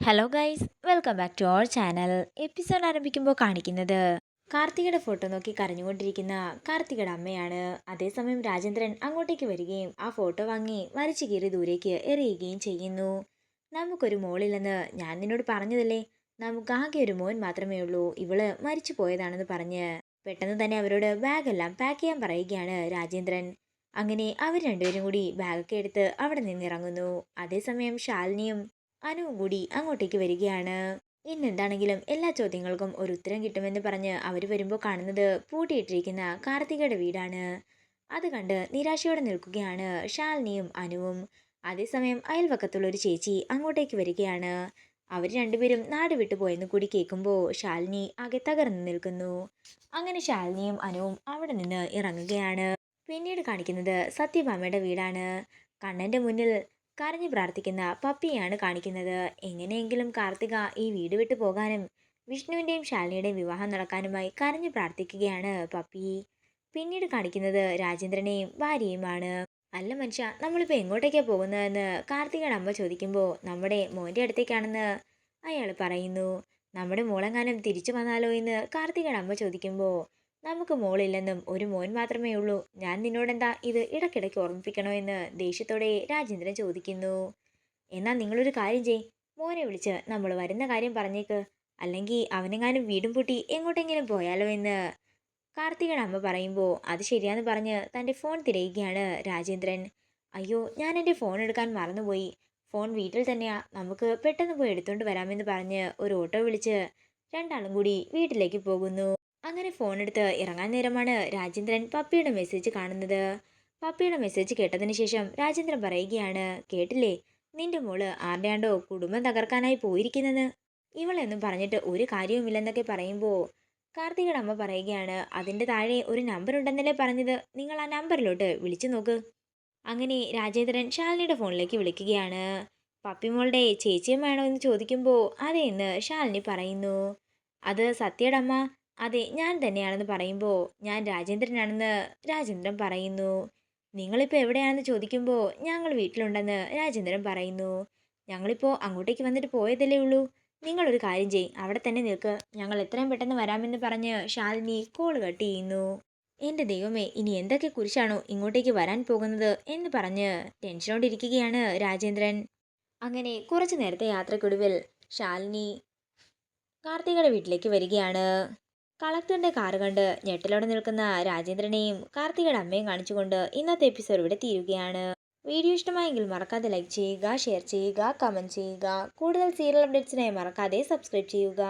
Hello guys welcome back to our channel episode ആരംഭിക്കുമ്പോൾ കാണിക്കുന്നത് കാർത്തികയുടെ photo നോക്കി കരഞ്ഞുകൊണ്ടിരിക്കുന്ന കാർത്തികയുടെ അമ്മയാണ്. അതേസമയം രാജേന്ദ്രൻ അങ്ങോട്ടേക്ക് വരികയും ആ ഫോട്ടോ വാങ്ങി വലിച്ചു കീറി ദൂരേക്ക് എറിയുകയും ചെയ്യുന്നു. നമുക്കൊരു മോളില്ലെന്ന് ഞാൻ നിന്നോട് പറഞ്ഞതല്ലേ? നമുക്ക് ആകെ ഒരു മോൻ മാത്രമേ ഉള്ളൂ. ഇവൾ മരിച്ചു പോയതാണെന്ന് പറഞ്ഞ് പെട്ടെന്ന് തന്നെ അവരോട് ബാഗെല്ലാം പാക്ക് ചെയ്യാൻ പറയുകയാണ് രാജേന്ദ്രൻ. അങ്ങനെ അവർ രണ്ടുപേരും കൂടി ബാഗൊക്കെ എടുത്ത് അവിടെ നിന്നിറങ്ങുന്നു അതേസമയം ശാലിനിയും അനുവും കൂടി അങ്ങോട്ടേക്ക് വരികയാണ്. ഇന്നെന്താണെങ്കിലും എല്ലാ ചോദ്യങ്ങൾക്കും ഒരു ഉത്തരം കിട്ടുമെന്ന് പറഞ്ഞ് അവർ വരുമ്പോൾ കാണുന്നത് പൂട്ടിയിട്ടിരിക്കുന്ന കാർത്തികയുടെ വീടാണ്. അത് കണ്ട് നിരാശയോടെ നിൽക്കുകയാണ് ശാലിനിയും അനുവും. അതേസമയം അയൽവക്കത്തുള്ള ഒരു ചേച്ചി അങ്ങോട്ടേക്ക് വരികയാണ്. അവർ രണ്ടുപേരും നാട് വിട്ടു പോയെന്ന് കൂടി കേൾക്കുമ്പോൾ ശാലിനി ആകെ തകർന്നു നിൽക്കുന്നു. അങ്ങനെ ശാലിനിയും അനുവും അവിടെ നിന്ന് ഇറങ്ങുകയാണ്. പിന്നീട് കാണിക്കുന്നത് സത്യഭാമയുടെ വീടാണ്. കണ്ണന്റെ മുന്നിൽ കരഞ്ഞു പ്രാർത്ഥിക്കുന്ന പപ്പിയാണ് കാണിക്കുന്നത്. എങ്ങനെയെങ്കിലും കാർത്തിക ഈ വീട് വിട്ടു പോകാനും വിഷ്ണുവിന്റെയും ശാലിനിയുടെയും വിവാഹം നടക്കാനുമായി കരഞ്ഞു പ്രാർത്ഥിക്കുകയാണ് പപ്പി. പിന്നീട് കാണിക്കുന്നത് രാജേന്ദ്രനെയും ഭാര്യയുമാണ്. അല്ല മനുഷ്യ നമ്മളിപ്പോൾ എങ്ങോട്ടേക്കാണ് പോകുന്നതെന്ന് കാർത്തികയുടെ അമ്മ ചോദിക്കുമ്പോൾ നമ്മുടെ മോന്റെ അടുത്തേക്കാണെന്ന് അയാൾ പറയുന്നു. നമ്മുടെ മോളെങ്ങാനും തിരിച്ചു വന്നാലോ എന്ന് കാർത്തികയുടെ അമ്മ ചോദിക്കുമ്പോൾ നമുക്ക് മോളില്ലെന്നും ഒരു മോൻ മാത്രമേ ഉള്ളൂ. ഞാൻ നിന്നോടെന്താ ഇത് ഇടയ്ക്കിടയ്ക്ക് ഓർമ്മിപ്പിക്കണോ എന്ന് ദേഷ്യത്തോടെ രാജേന്ദ്രൻ ചോദിക്കുന്നു. എന്നാൽ നിങ്ങളൊരു കാര്യം ചെയ് മോനെ വിളിച്ച് നമ്മൾ വരുന്ന കാര്യം പറഞ്ഞേക്ക്. അല്ലെങ്കിൽ അവനെങ്ങാനും വീടും പൂട്ടി എങ്ങോട്ടെങ്കിലും പോയാലോ എന്ന്. കാർത്തികയുടെ അമ്മ പറയുമ്പോൾ അത് ശരിയാന്ന് പറഞ്ഞ് തന്റെ ഫോൺ തിരയുകയാണ് രാജേന്ദ്രൻ. അയ്യോ ഞാൻ എന്റെ ഫോൺ എടുക്കാൻ മറന്നുപോയി. ഫോൺ വീട്ടിൽ തന്നെയാ. നമുക്ക് പെട്ടെന്ന് പോയി എടുത്തുകൊണ്ട് വരാമെന്ന് പറഞ്ഞ് ഒരു ഓട്ടോ വിളിച്ച് രണ്ടാളും കൂടി വീട്ടിലേക്ക് പോകുന്നു. അങ്ങനെ ഫോൺ എടുത്ത് ഇറങ്ങാൻ നേരമാണ് രാജേന്ദ്രൻ പപ്പിയുടെ മെസ്സേജ് കാണുന്നത്. പപ്പിയുടെ മെസ്സേജ് കേട്ടതിന് ശേഷം രാജേന്ദ്രൻ പറയുകയാണ് കേട്ടില്ലേ? നിന്റെ മോൾ ആരുടെയാണ്ടോ കുടുംബം തകർക്കാനായി പോയിരിക്കുന്നത്. ഇവളെന്നും പറഞ്ഞിട്ട് ഒരു കാര്യവുമില്ലെന്നൊക്കെ പറയുമ്പോൾ കാർത്തികയുടെ അമ്മ പറയുകയാണ് അതിന്റെ താഴെ ഒരു നമ്പർ ഉണ്ടെന്നല്ലേ പറഞ്ഞത്. നിങ്ങൾ ആ നമ്പറിലോട്ട് വിളിച്ചു നോക്ക്. അങ്ങനെ രാജേന്ദ്രൻ ശാലിനിയുടെ ഫോണിലേക്ക് വിളിക്കുകയാണ്. പപ്പിമോളുടെ ചേച്ചിയും വേണോ എന്ന് ചോദിക്കുമ്പോൾ അതെ എന്ന് ശാലിനി പറയുന്നു. അത് സത്യയുടെ അമ്മ അതെ ഞാൻ തന്നെയാണെന്ന് പറയുമ്പോൾ ഞാൻ രാജേന്ദ്രനാണെന്ന് രാജേന്ദ്രൻ പറയുന്നു. നിങ്ങളിപ്പോൾ എവിടെയാണെന്ന് ചോദിക്കുമ്പോൾ ഞങ്ങൾ വീട്ടിലുണ്ടെന്ന് രാജേന്ദ്രൻ പറയുന്നു. ഞങ്ങളിപ്പോൾ അങ്ങോട്ടേക്ക് വന്നിട്ട് പോയതല്ലേ ഉള്ളൂ. നിങ്ങളൊരു കാര്യം ചെയ്യും അവിടെ തന്നെ നിൽക്ക്. ഞങ്ങൾ എത്രയും പെട്ടെന്ന് വരാമെന്ന് പറഞ്ഞ് ശാലിനി കോൾ കട്ട് ചെയ്യുന്നു. എന്റെ ദൈവമേ ഇനി എന്തൊക്കെ കുറിച്ചാണോ ഇങ്ങോട്ടേക്ക് വരാൻ പോകുന്നത് എന്ന് പറഞ്ഞ് ടെൻഷനോടിരിക്കുകയാണ് രാജേന്ദ്രൻ. അങ്ങനെ കുറച്ചു നേരത്തെ യാത്രക്കൊടുവിൽ ശാലിനി കാർത്തികയുടെ വീട്ടിലേക്ക് വരികയാണ്. കളക്ടറിന്റെ കാറ് കണ്ട് ഞെട്ടലോടെ നിൽക്കുന്ന രാജേന്ദ്രനെയും കാർത്തികയുടെ അമ്മയും കാണിച്ചുകൊണ്ട് ഇന്നത്തെ എപ്പിസോഡ് ഇവിടെ തീരുകയാണ്. വീഡിയോ ഇഷ്ടമായെങ്കിൽ മറക്കാതെ ലൈക്ക് ചെയ്യുക ഷെയർ ചെയ്യുക കമന്റ് ചെയ്യുക. കൂടുതൽ സീരിയൽ അപ്ഡേറ്റ്സിനായി മറക്കാതെ സബ്സ്ക്രൈബ് ചെയ്യുക.